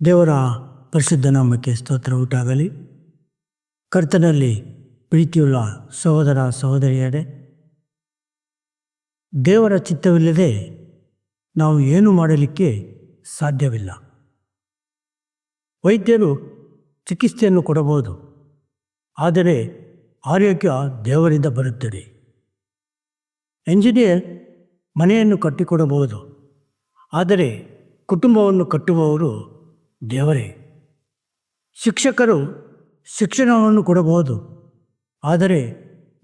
ದೇವರ ಪರಿಶುದ್ಧ ನಾಮಕ್ಕೆ ಸ್ತೋತ್ರ ಉಂಟಾಗಲಿ. ಕರ್ತನಲ್ಲಿ ಪ್ರೀತಿಯುಳ್ಳ ಸಹೋದರ ಸಹೋದರಿಯರೇ, ದೇವರ ಚಿತ್ತವಿಲ್ಲದೆ ನಾವು ಏನು ಮಾಡಲಿಕ್ಕೆ ಸಾಧ್ಯವಿಲ್ಲ. ವೈದ್ಯರು ಚಿಕಿತ್ಸೆಯನ್ನು ಕೊಡಬಹುದು, ಆದರೆ ಆರೋಗ್ಯ ದೇವರಿಂದ ಬರುತ್ತದೆ. ಎಂಜಿನಿಯರ್ ಮನೆಯನ್ನು ಕಟ್ಟಿಕೊಡಬಹುದು, ಆದರೆ ಕುಟುಂಬವನ್ನು ಕಟ್ಟುವವರು ದೇವರೇ, ಶಿಕ್ಷಕರು ಶಿಕ್ಷಣವನ್ನು ಕೊಡಬಹುದು, ಆದರೆ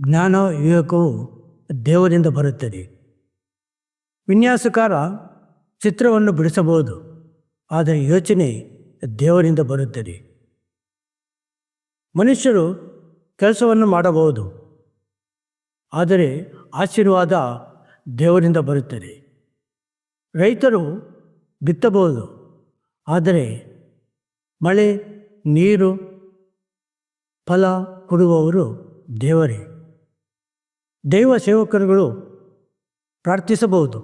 ಜ್ಞಾನ ವಿವೇಕವು ದೇವರಿಂದ ಬರುತ್ತದೆ. ವಿನ್ಯಾಸಕಾರ ಚಿತ್ರವನ್ನು ಬಿಡಿಸಬಹುದು, ಆದರೆ ಯೋಚನೆ ದೇವರಿಂದ ಬರುತ್ತದೆ. ಮನುಷ್ಯರು ಕೆಲಸವನ್ನು ಮಾಡಬಹುದು, ಆದರೆ ಆಶೀರ್ವಾದ ದೇವರಿಂದ ಬರುತ್ತದೆ. ರೈತರು ಬಿತ್ತಬಹುದು ಆದರೆ ಮಳೆ, ನೀರು, ಫಲ ಕೊಡುವವರು ದೇವರೇ. ದೈವ ಸೇವಕರುಗಳು ಪ್ರಾರ್ಥಿಸಬಹುದು.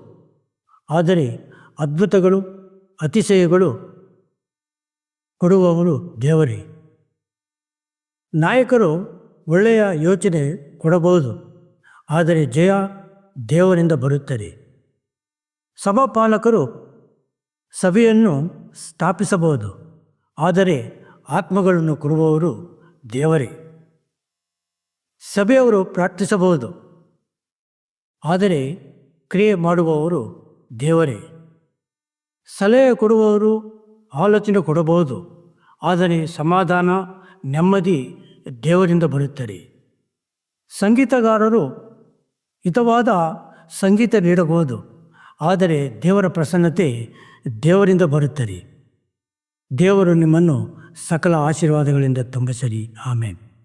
ಆದರೆ ಅದ್ಭುತಗಳು, ಅತಿಶಯಗಳು ಕೊಡುವವರು ದೇವರೇ. ನಾಯಕರು ಒಳ್ಳೆಯ ಯೋಚನೆ ಕೊಡಬಹುದು, ಆದರೆ ಜಯ ದೇವರಿಂದ ಬರುತ್ತದೆ. ಸಭಾಪಾಲಕರು ಸಭೆಯನ್ನು ಸ್ಥಾಪಿಸಬಹುದು. ಆದರೆ ಆತ್ಮಗಳನ್ನು ಕೊಡುವವರು ದೇವರೇ. ಸಭೆಯವರು ಪ್ರಾರ್ಥಿಸಬಹುದು. ಆದರೆ ಕ್ರಿಯೆ ಮಾಡುವವರು ದೇವರೇ. ಸಲಹೆ ಕೊಡುವವರು ಆಲೋಚನೆ ಕೊಡಬಹುದು. ಆದರೆ ಸಮಾಧಾನ, ನೆಮ್ಮದಿ ದೇವರಿಂದ ಬರುತ್ತದೆ. ಸಂಗೀತಗಾರರು ಹಿತವಾದ ಸಂಗೀತ ನೀಡಬಹುದು. ಆದರೆ ದೇವರ ಪ್ರಸನ್ನತೆ ದೇವರಿಂದ ಬರುತ್ತರಿ. ದೇವರು ನಿಮ್ಮನ್ನು ಸಕಲ ಆಶೀರ್ವಾದಗಳಿಂದ ತುಂಬಿಸಲಿ. ಆಮೇಲೆ